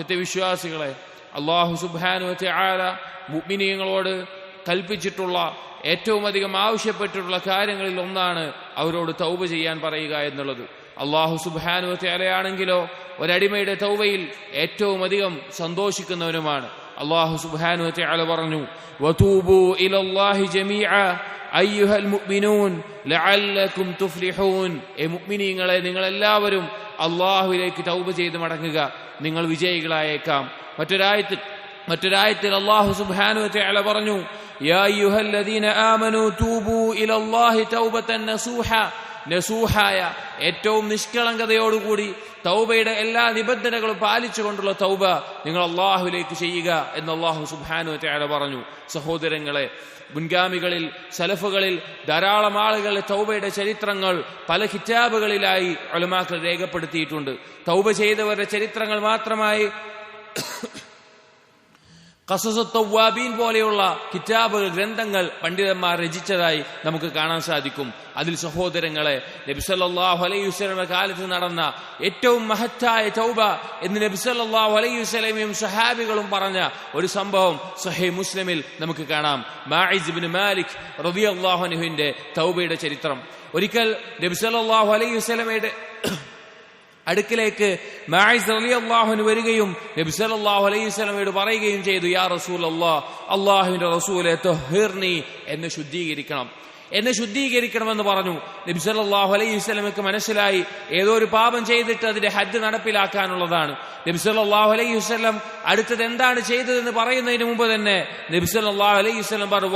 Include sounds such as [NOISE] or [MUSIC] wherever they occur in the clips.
സത്യവിശ്വാസികളെ അള്ളാഹു സുബാനു ആല മുഗ്മിനീയങ്ങളോട് കൽപ്പിച്ചിട്ടുള്ള ഏറ്റവും അധികം ആവശ്യപ്പെട്ടിട്ടുള്ള കാര്യങ്ങളിൽ ഒന്നാണ് അവരോട് തൗബ ചെയ്യാൻ പറയുക എന്നുള്ളത്. അള്ളാഹു സുബാനു ആലയാണെങ്കിലോ ഒരടിമയുടെ തൗബയിൽ ഏറ്റവും അധികം സന്തോഷിക്കുന്നവനുമാണ്. അള്ളാഹു സുബാനു ആല പറഞ്ഞു വതൂബു ജമീഅ അയ്യുഹൽ മുഅ്മിനൂൻ ലഅല്ലക്കും തുഫ്ലിഹൂൻ. എ മുഅ്മിനീങ്ങളെ നിങ്ങൾ എല്ലാവരും അള്ളാഹുവിലേക്ക് തൗബ ചെയ്ത് മടങ്ങുക. നിങ്ങൾ വിജയികളായേക്കാം. മറ്റൊരായത്തിൽ മറ്റൊരായത്തിൽ അള്ളാഹു സുബാനു പറഞ്ഞു ഏറ്റവും നിഷ്കളങ്കതയോടുകൂടി തൗബയുടെ എല്ലാ നിബന്ധനകളും പാലിച്ചുകൊണ്ടുള്ള തൗബ നിങ്ങൾ അള്ളാഹുലേക്ക് ചെയ്യുക എന്ന് അള്ളാഹു സുബാനു വതആല പറഞ്ഞു. സഹോദരങ്ങളെ മുൻഗാമികളിൽ സലഫുകളിൽ ധാരാളം ആളുകൾ തൗബയുടെ ചരിത്രങ്ങൾ പല കിറ്റാബുകളിലായി ഒലമാക്കൾ രേഖപ്പെടുത്തിയിട്ടുണ്ട്. തൗബ ചെയ്തവരുടെ ചരിത്രങ്ങൾ മാത്രമായി കസസത്തവാബീൻ പോലെയുള്ള കിതാബുകൾ ഗ്രന്ഥങ്ങൾ പണ്ഡിതന്മാർ രചിച്ചതായി നമുക്ക് കാണാൻ സാധിക്കും. അതിൽ സഹോദരങ്ങളെ നബിസല്ലാഹു അലൈഹി വസ്ലമയുടെ കാലത്ത് നടന്ന ഏറ്റവും മഹത്തായ ചൗബ എന്ന് നബിസല്ലാഹു അലൈഹി വസ്ലമയും സഹാബികളും പറഞ്ഞ ഒരു സംഭവം സഹേ മുസ്ലിമിൽ നമുക്ക് കാണാം. മാഇസ് മാലിക് റബിഅള്ളാഹുനുവിന്റെ തൗബയുടെ ചരിത്രം. ഒരിക്കൽ നബിസല്ലാഹു അലൈഹി വസ്ലമയുടെ അടുക്കിലേക്ക് അള്ളാഹുന് വരികയും നബി സല്ലല്ലാഹു അലൈഹി വസല്ലമയോട് പറയുകയും ചെയ്തു യാ റസൂൽ അള്ളാഹ് അള്ളാഹുവിന്റെ റസൂലെ തൊഹിർനി എന്നെ ശുദ്ധീകരിക്കണം. എന്നെ ശുദ്ധീകരിക്കണമെന്ന് പറഞ്ഞു. നബി സല്ലല്ലാഹു അലൈഹി വസല്ലമയ്ക്ക് മനസ്സിലായി ഏതോ ഒരു പാപം ചെയ്തിട്ട് അതിന്റെ ഹജ്ജ് നടപ്പിലാക്കാനുള്ളതാണ്. നബി സല്ലല്ലാഹു അലൈഹി വസല്ലം അടുത്തത് എന്താണ് ചെയ്തതെന്ന് പറയുന്നതിന് മുമ്പ് തന്നെ നബി സല്ലല്ലാഹു അലൈഹി വസല്ലം പറഞ്ഞു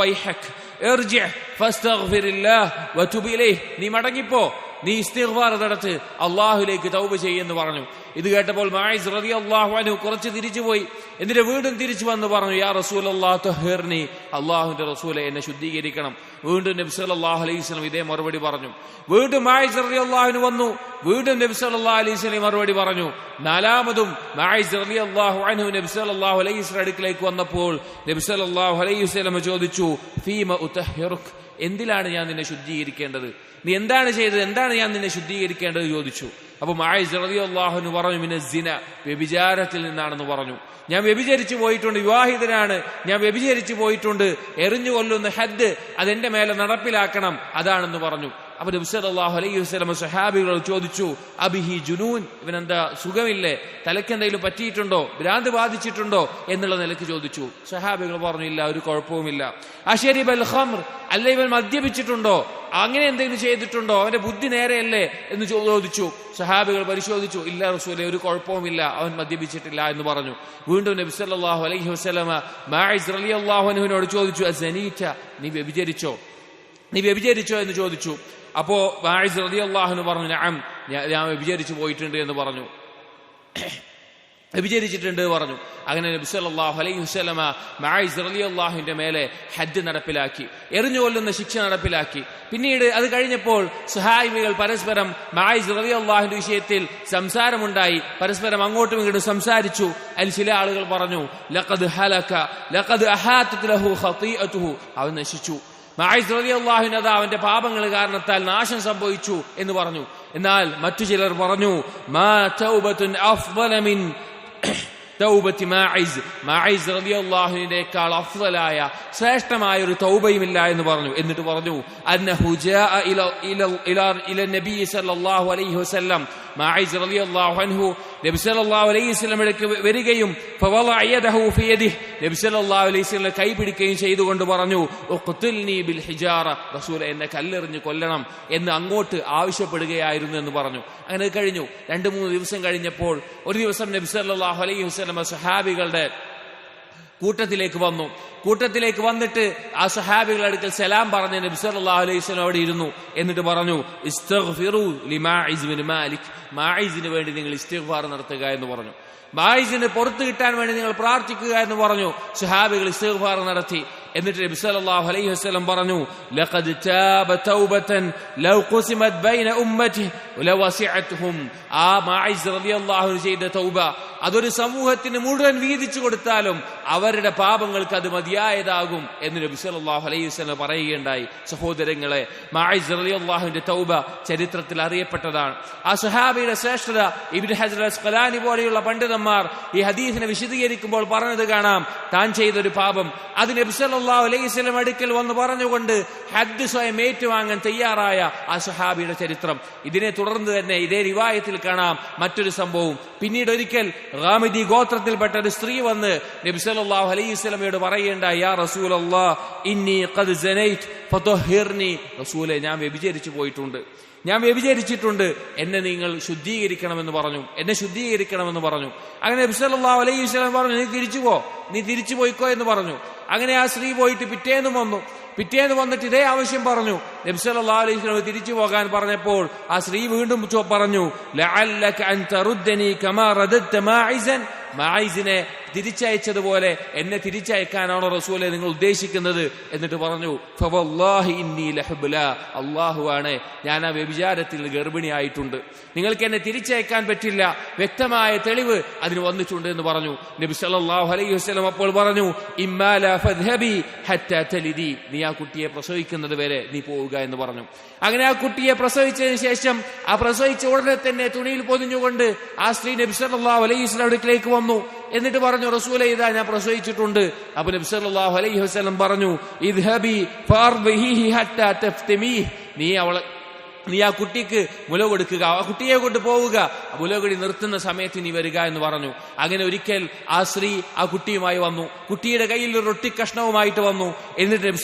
നീ മടങ്ങിപ്പോ നീ ഇസ്തിഗ്ഫാർ അള്ളാഹുലേക്ക് തൗബ് ചെയ്യുമെന്ന് പറഞ്ഞു. ഇത് കേട്ടപ്പോൾ മായിസ് റതി അള്ളാഹുനു കുറച്ച് തിരിച്ചുപോയി. എന്നിട്ട് വീണ്ടും തിരിച്ചു വന്ന് പറഞ്ഞു യാ റസൂൽ അള്ളാഹുർനി അള്ളാഹുന്റെ റസൂലെ എന്നെ ശുദ്ധീകരിക്കണം. വീണ്ടും നബി സല്ലല്ലാഹു അലൈഹി സ്വലം ഇതേ മറുപടി പറഞ്ഞു. വീണ്ടും മായിസ് റതി അള്ളാഹുന് വന്നു. വീണ്ടും നബി സല്ലല്ലാഹു അലൈഹി വസല്ലം മറുപടി പറഞ്ഞു. നാലാമതും മായിസ് റതി അള്ളാഹു അനു നബി സല്ലല്ലാഹു അലൈഹി വസല്ലം അടുക്കിലേക്ക് വന്നപ്പോൾ നബി സല്ലല്ലാഹു അലൈഹി വസല്ലം ചോദിച്ചു ഫീമ ഉതഹിറുക് എന്തിലാണ് ഞാൻ നിന്നെ ശുദ്ധീകരിക്കേണ്ടത്? നീ എന്താണ് ചെയ്തത്? എന്താണ് ഞാൻ നിന്നെ ശുദ്ധീകരിക്കേണ്ടത് ചോദിച്ചു. അപ്പൊ അള്ളാഹുന് പറഞ്ഞു പിന്നെ സിന വ്യഭിചാരത്തിൽ നിന്നാണെന്ന് പറഞ്ഞു. ഞാൻ വ്യഭിചരിച്ചു പോയിട്ടുണ്ട് വിവാഹിതനാണ്. ഞാൻ വ്യഭിചരിച്ചു പോയിട്ടുണ്ട്. എറിഞ്ഞു കൊല്ലുന്ന ഹദ് അതെന്റെ മേലെ നടപ്പിലാക്കണം അതാണെന്ന് പറഞ്ഞു. അപ്പൊ നബ്സല്ലാഹു അലൈഹി വസ്ലമ സഹാബികൾ ചോദിച്ചു അബിഹി ജുനൂൻ ഇവനെന്താ സുഖമില്ലേ? തലക്കെന്തെങ്കിലും പറ്റിയിട്ടുണ്ടോ? ഭ്രാന്ത് ബാധിച്ചിട്ടുണ്ടോ? എന്നുള്ള നിലയ്ക്ക് ചോദിച്ചു. സഹാബികൾ പറഞ്ഞു ഇല്ല ഒരു കുഴപ്പവുമില്ല. അഷരിബ് അൽ ഖംർ അല്ല ഇവൻ മദ്യപിച്ചിട്ടുണ്ടോ? അങ്ങനെ എന്തെങ്കിലും ചെയ്തിട്ടുണ്ടോ? അവന്റെ ബുദ്ധി നേരെയല്ലേ? എന്ന് ചോദിച്ചു. സഹാബികൾ പരിശോധിച്ചു. ഇല്ല റസൂലെ ഒരു കുഴപ്പവുമില്ല. അവൻ മദ്യപിച്ചിട്ടില്ല എന്ന് പറഞ്ഞു. വീണ്ടും നബി സല്ലല്ലാഹു അലൈഹി വസല്ലമ മാഇസ് റളിയല്ലാഹു ചോദിച്ചു നീ വ്യഭിചരിച്ചോ? നീ വ്യഭിചരിച്ചോ? എന്ന് ചോദിച്ചു. അപ്പോ മായിസ് റളിയല്ലാഹു പറഞ്ഞു ഞാൻ ഞാൻ വ്യഭിചരിച്ചു പോയിട്ടുണ്ട് എന്ന് പറഞ്ഞു. വ്യഭിചരിച്ചിട്ടുണ്ട് പറഞ്ഞു. അങ്ങനെ നബി സല്ലല്ലാഹു അലൈഹി വസല്ലമ മായിസ് റളിയല്ലാഹുവിന്റെ മേലെ ഹജ്ജ് നടപ്പിലാക്കി എറിഞ്ഞു കൊല്ലുന്ന ശിക്ഷ നടപ്പിലാക്കി. പിന്നീട് അത് കഴിഞ്ഞപ്പോൾ സുഹായ്മികൾ പരസ്പരം മായിസ് റളിയല്ലാഹുവിന്റെ വിഷയത്തിൽ സംസാരമുണ്ടായി. പരസ്പരം അങ്ങോട്ടും ഇങ്ങോട്ടും സംസാരിച്ചു. അതിൽ ചില ആളുകൾ പറഞ്ഞു ലഖദ് ഹലക ലഖദ് അഹാത്തത് ലഹു ഖതീഅതുഹു. അവൻ നശിച്ചു. മായിസ് റതി അള്ളാഹുനത അവന്റെ പാപങ്ങൾ കാരണത്താൽ നാശം സംഭവിച്ചു എന്ന് പറഞ്ഞു. എന്നാൽ മറ്റു ചിലർ പറഞ്ഞു മാ തൗബത്തുൻ അഫ്ദല മിൻ [CLEARS THROAT] തൗബത്തി മായിസ് മായിസ് റളിയല്ലാഹുവിനേക്കാൾ അഫ്ദലായ ശ്രേഷ്ഠമായ ഒരു തൗബയുമില്ല എന്ന് പറഞ്ഞു. എന്നിട്ട് പറഞ്ഞു അന്നഹു ജാഅ ഇല ഇല ഇല ഇല നബി സല്ലല്ലാഹു അലൈഹി വസല്ലം മായിസ് റളിയല്ലാഹു അൻഹു നബി സല്ലല്ലാഹു അലൈഹി വസല്ലമയുടെ വരികയും ഫവളഅ യദഹു ഫി നബി സല്ലല്ലാഹു അലൈഹി വസല്ലം കൈ പിടിക്കുകയും ചെയ്തുകൊണ്ട് പറഞ്ഞു ഉഖ്തുൽനി ബിൽ ഹിജാറ. റസൂൽ എന്നെ കല്ലെറിഞ്ഞ് കൊല്ലണം എന്ന് അങ്ങോട്ട് ആവശ്യപ്പെടുകയായിരുന്നു എന്ന് പറഞ്ഞു. അങ്ങനെ കഴിഞ്ഞു. രണ്ട് മൂന്ന് ദിവസം കഴിഞ്ഞപ്പോൾ ഒരു ദിവസം നബി സല്ലല്ലാഹു അലൈഹി വസല്ലമ സഹാബികളുടെ കൂട്ടത്തിലേക്ക് വന്നു. കൂട്ടത്തിലേക്ക് വന്നിട്ട് ആ സഹാബികളുടെ അടുക്കൽ സലാം പറഞ്ഞ നബി സല്ലല്ലാഹു അലൈഹി വസല്ലം അവിടെ ഇരുന്നു. എന്നിട്ട് പറഞ്ഞു ഇസ്തഗ്ഫിറു മാലിക്. വേണ്ടി നിങ്ങൾ ഇസ്തിഗ്ഫാർ നടത്തുക എന്ന് പറഞ്ഞു. മായിസിന് പുറത്തു കിട്ടാൻ വേണ്ടി നിങ്ങൾ പ്രാർത്ഥിക്കുക എന്ന് പറഞ്ഞു. സുഹാബികൾ ഇസ്തിഗ്ഫാർ നടത്തി. എന്നിട്ട് നബി സല്ലല്ലാഹു അലൈഹി വസല്ലം പറഞ്ഞു ലഖദ് താബ തൗബതൻ ലൗ ഖുസിമത് ബൈന ഉമ്മതി ലവസിഅത്ഹും ആ മാഇസ് റളിയല്ലാഹു ചെയ്ത തൗബ അതൊരു സമൂഹത്തിന് മുഴുവൻ വീതിച്ചു കൊടുത്താലും അവരുടെ പാപങ്ങൾക്ക് അത് മതിയായതാകും എന്ന് നബി സല്ലല്ലാഹു അലൈഹി വസല്ലം പറയുകയുണ്ടായി. സഹോദരങ്ങളെ മാഇസ് റളിയല്ലാഹുവിന്റെ തൗബ ചരിത്രത്തിൽ അറിയപ്പെട്ടതാണ്. ആ സുഹാബിയുടെ ശ്രേഷ്ഠത ഇബ്നു ഹജർ അസ്ഖലാനി പോലെയുള്ള പണ്ഡിതന്മാർ ഈ ഹദീസിനെ വിശദീകരിക്കുമ്പോൾ പറഞ്ഞത് കാണാം താൻ ചെയ്തൊരു പാപം. അത് നബി സല്ലല്ലാഹു അലൈഹി വസല്ലം അടുക്കൽ വന്ന് പറഞ്ഞുകൊണ്ട് ഹദ് സ്വയം ഏറ്റുവാങ്ങാൻ തയ്യാറായ ആ സുഹാബിയുടെ ചരിത്രം. ഇതിനെ തുടർന്ന് തന്നെ ഇതേ റിവായത്തിൽ കാണാം മറ്റൊരു സംഭവം പിന്നീട് ഒരിക്കൽ റാമിദി ഗോത്രത്തിൽപ്പെട്ട ഒരു സ്ത്രീ വന്ന് നബി സല്ലല്ലാഹു അലൈഹി വസല്ലമയോട് പറയേണ്ട യാ റസൂൽ ഇന്നി ഖദ് ഫതഹിർനി റസൂലെ ഞാൻ വ്യഭിചരിച്ചു പോയിട്ടുണ്ട്. ഞാൻ വ്യഭിചരിച്ചിട്ടുണ്ട്. എന്നെ നിങ്ങൾ ശുദ്ധീകരിക്കണമെന്ന് പറഞ്ഞു. എന്നെ ശുദ്ധീകരിക്കണമെന്ന് പറഞ്ഞു. അങ്ങനെ നബി സല്ലല്ലാഹു അലൈഹി വസല്ലം പറഞ്ഞു നീ തിരിച്ചു പോ. നീ തിരിച്ചു പോയിക്കോ എന്ന് പറഞ്ഞു. അങ്ങനെ ആ സ്ത്രീ പോയിട്ട് പിറ്റേന്ന് വന്നു. പിറ്റേന്ന് വന്നിട്ട് ഇതേ ആവശ്യം പറഞ്ഞു. നബി സല്ലല്ലാഹു അലൈഹി വസല്ലം തിരിച്ചു പോകാൻ പറഞ്ഞപ്പോൾ ആ സ്ത്രീ വീണ്ടും പറഞ്ഞു തിരിച്ചയച്ചതുപോലെ എന്നെ തിരിച്ചയക്കാനാണോ റസൂലെ നിങ്ങൾ ഉദ്ദേശിക്കുന്നത്? എന്നിട്ട് പറഞ്ഞു അള്ളാഹുവാണ് ഞാൻ ആ വ്യഭിചാരത്തിൽ ഗർഭിണിയായിട്ടുണ്ട്. നിങ്ങൾക്ക് എന്നെ തിരിച്ചയക്കാൻ പറ്റില്ല. വ്യക്തമായ തെളിവ് അതിന് വന്നിട്ടുണ്ട് എന്ന് പറഞ്ഞു. നബി സല്ലല്ലാഹു അലൈഹി വസ്ലം അപ്പോൾ പറഞ്ഞു നീ ആ കുട്ടിയെ പ്രസവിക്കുന്നത് വരെ നീ പോവുക എന്ന് പറഞ്ഞു. അങ്ങനെ ആ കുട്ടിയെ പ്രസവിച്ചതിന് ശേഷം ആ പ്രസവിച്ച ഉടനെ തന്നെ തുണിയിൽ പൊതിഞ്ഞുകൊണ്ട് ആ സ്ത്രീ നബി സല്ലല്ലാഹു അലൈഹി വസ്ലം അടുക്കിലേക്ക് വന്നു. എന്നിട്ട് പറഞ്ഞു റസൂല ഇതാ ഞാൻ പ്രസവിച്ചിട്ടുണ്ട്. അപ്പൊ നബി അലൈഹി വസല്ലം പറഞ്ഞു ഇദ്ഹബി ഹത്താ നീ അവളെ നീ ആ കുട്ടിക്ക് മുല കൊടുക്കുക ആ കുട്ടിയെ കൊണ്ട് പോവുക. മുലകൊടി നിർത്തുന്ന സമയത്ത് നീ വരിക എന്ന് പറഞ്ഞു. അങ്ങനെ ഒരിക്കൽ ആ സ്ത്രീ ആ കുട്ടിയുമായി വന്നു. കുട്ടിയുടെ കയ്യിൽ ഒരു റൊട്ടി കഷ്ണവുമായിട്ട് വന്നു. എന്നിട്ട് നബി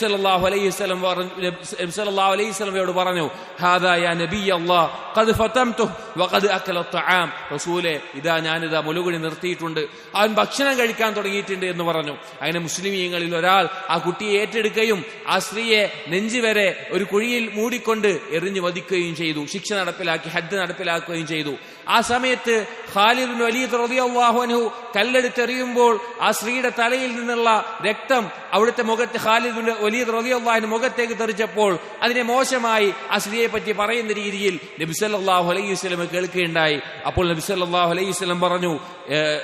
അലൈഹി വസല്ലം പറഞ്ഞു നബി അലൈഹി വസല്ലമയോട് പറഞ്ഞു ഹാദാ യാ നബി അല്ലാഹ് ഖദ് ഫതംതുഹു വഖദ് അക്കല അത്അം റസൂലേ ഇതാ ഞാനിതാ മുലകുടി നിർത്തിയിട്ടുണ്ട്. അവൻ ഭക്ഷണം കഴിക്കാൻ തുടങ്ങിയിട്ടുണ്ട് എന്ന് പറഞ്ഞു. അങ്ങനെ മുസ്ലിമീങ്ങളിൽ ഒരാൾ ആ കുട്ടിയെ ഏറ്റെടുക്കുകയും ആ സ്ത്രീയെ നെഞ്ചുവരെ ഒരു കുഴിയിൽ മൂടിക്കൊണ്ട് എറിഞ്ഞു വധിക്കുകയും ചെയ്തു ശിക്ഷ നടപ്പിലാക്കി ഹദ് നടപ്പിലാക്കുകയും ചെയ്തു ആ സമയത്ത് ഖാലിദ് ബിൻ വലീദ് റളിയല്ലാഹു അൻഹു കല്ലെടുത്തെറിയുമ്പോൾ ആ സ്ത്രീയുടെ തലയിൽ നിന്നുള്ള രക്തം അവിടുത്തെ മുഖത്ത് ഖാലിദ് ബിൻ വലീദ് റളിയല്ലാഹു മുഖത്തേക്ക് തെറിച്ചപ്പോൾ അതിനെ മോശമായി ആ സ്ത്രീയെ പറ്റി പറയുന്ന രീതിയിൽ നബി സല്ലല്ലാഹു അലൈഹി വസല്ലം കേൾക്കുകയുണ്ടായി അപ്പോൾ നബി സല്ലല്ലാഹു അലൈഹി വസല്ലം പറഞ്ഞു ഏഹ്,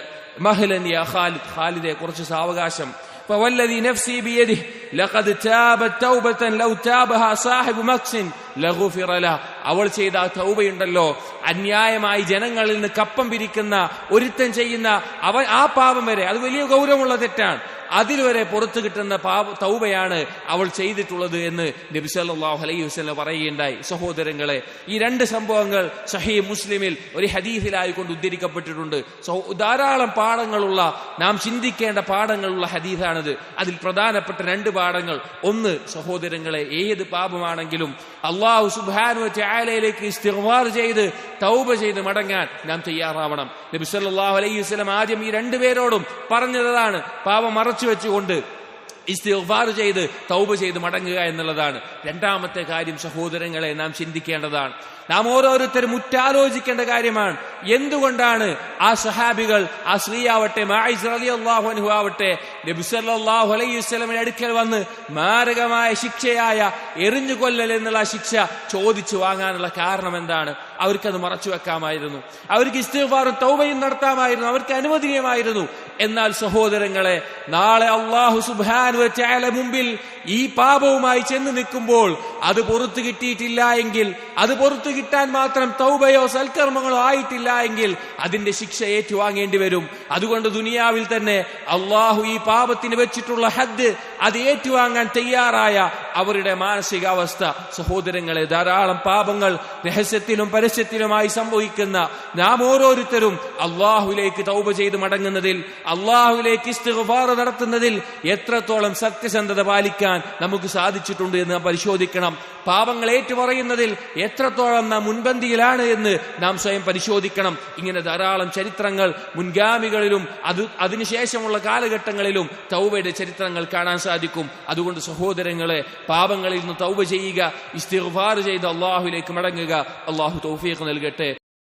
മഹ്ലൻ യാ ഖാലിദ് ഖാലിദെ കുറച്ച് സാവകാശം فوالذي نفسي بيده ലഖദ് താബത് لو تابها صاحب مكس لغفر له. അവൾ ചെയ്ത ആ തൗബയുണ്ടല്ലോ. അന്യായമായി ജനങ്ങളിൽ നിന്ന് കപ്പം പിരിക്കുന്ന ഒരുത്തൻ ചെയ്യുന്ന അവ ആ പാപം വരെ. അത് വലിയ ഗൗരവമുള്ള തെറ്റാണ്. അതിൽ വരെ പുറത്തു കിട്ടുന്ന പാവ തൗബയാണ് അവൾ ചെയ്തിട്ടുള്ളത് എന്ന് നബി സല്ലല്ലാഹു അലൈഹി വസ്ലം പറയുകയുണ്ടായി. സഹോദരങ്ങളെ ഈ രണ്ട് സംഭവങ്ങൾ സഹീ മുസ്ലിമിൽ ഒരു ഹദീഫിലായി കൊണ്ട് ഉദ്ധരിക്കപ്പെട്ടിട്ടുണ്ട് ധാരാളം പാഠങ്ങളുള്ള നാം ചിന്തിക്കേണ്ട പാഠങ്ങളുള്ള ഹദീഫാണിത് അതിൽ പ്രധാനപ്പെട്ട രണ്ട് പാഠങ്ങൾ. ഒന്ന് സഹോദരങ്ങളെ ഏത് പാപമാണെങ്കിലും അള്ളാഹു സുബാനു ചായലയിലേക്ക് ഇസ്തിഗ്ഫാർ ചെയ്ത് തൗബ ചെയ്ത് മടങ്ങാൻ നാം തയ്യാറാവണം. നബി സല്ലല്ലാഹു അലൈഹി വസ്ലം ആദ്യം ഈ രണ്ടുപേരോടും പറഞ്ഞതാണ് പാപം മറച്ചു വെച്ചുകൊണ്ട് ഇസ്തിഗ്ഫാർ ചെയ്ത് തൗബ ചെയ്ത് മടങ്ങുക എന്നുള്ളതാണ് രണ്ടാമത്തെ കാര്യം സഹോദരങ്ങളെ നാം ചിന്തിക്കേണ്ടതാണ്. നാം ഓരോരുത്തരും ഉറ്റാലോചിക്കേണ്ട കാര്യമാണ്. എന്തുകൊണ്ടാണ് ആ സഹാബികൾ ആ സ്ത്രീയാവട്ടെ മായിസ് റളിയല്ലാഹു അൻഹു ആവട്ടെ അലൈഹി അടുക്കൽ വന്ന് മാരകമായ ശിക്ഷയായ എറിഞ്ഞു കൊല്ലൽ എന്നുള്ള ശിക്ഷ ചോദിച്ചു വാങ്ങാനുള്ള കാരണം എന്താണ്? അവർക്കത് മറച്ചു വെക്കാമായിരുന്നു. അവർക്ക് ഇസ്തിഗ്ഫാറും തൗബയും നടത്താമായിരുന്നു. അവർക്ക് അനുവദനീയമായിരുന്നു. എന്നാൽ സഹോദരങ്ങളെ നാളെ അള്ളാഹു വ മുമ്പിൽ ഈ പാപവുമായി ചെന്ന് നിൽക്കുമ്പോൾ അത് പുറത്തു കിട്ടിയിട്ടില്ല എങ്കിൽ അത് പുറത്തു കിട്ടാൻ മാത്രം തൗബയോ സൽക്കർമ്മങ്ങളോ ആയിട്ടില്ല എങ്കിൽ അതിന്റെ ശിക്ഷ ഏറ്റുവാങ്ങേണ്ടി വരും. അതുകൊണ്ട് ദുനിയാവിൽ തന്നെ അള്ളാഹു ഈ പാപത്തിന് വെച്ചിട്ടുള്ള ഹദ് അത് ഏറ്റുവാങ്ങാൻ തയ്യാറായ അവരുടെ മാനസികാവസ്ഥ. സഹോദരങ്ങളെ ധാരാളം പാപങ്ങൾ രഹസ്യത്തിലും പരസ്യത്തിലുമായി സംഭവിക്കുന്ന നാം ഓരോരുത്തരും അള്ളാഹുലേക്ക് തൗബ ചെയ്ത് മടങ്ങുന്നതിൽ അള്ളാഹുലേക്ക് ഇസ്തിഗ്ഫാർ നടത്തുന്നതിൽ എത്രത്തോളം സത്യസന്ധത പാലിക്കാൻ നമുക്ക് സാധിച്ചിട്ടുണ്ട് എന്ന് പരിശോധിക്കണം. പാപങ്ങൾ ഏറ്റുപറയുന്നതിൽ എത്രത്തോളം നാം മുൻപന്തിയിലാണ് എന്ന് നാം സ്വയം പരിശോധിക്കണം. ഇങ്ങനെ ധാരാളം ചരിത്രങ്ങൾ മുൻഗാമികളിലും അത് അതിനുശേഷമുള്ള കാലഘട്ടങ്ങളിലും തൗബയുടെ ചരിത്രങ്ങൾ കാണാൻ സാധിക്കും. അതുകൊണ്ട് സഹോദരങ്ങളെ പാപങ്ങളിൽ നിന്ന് തൗബ ചെയ്യുക ഇസ്തിഗ്ഫാർ ചെയ്ത് അള്ളാഹുലേക്ക് മടങ്ങുക. അള്ളാഹു തൗഫീഖ് നൽകട്ടെ.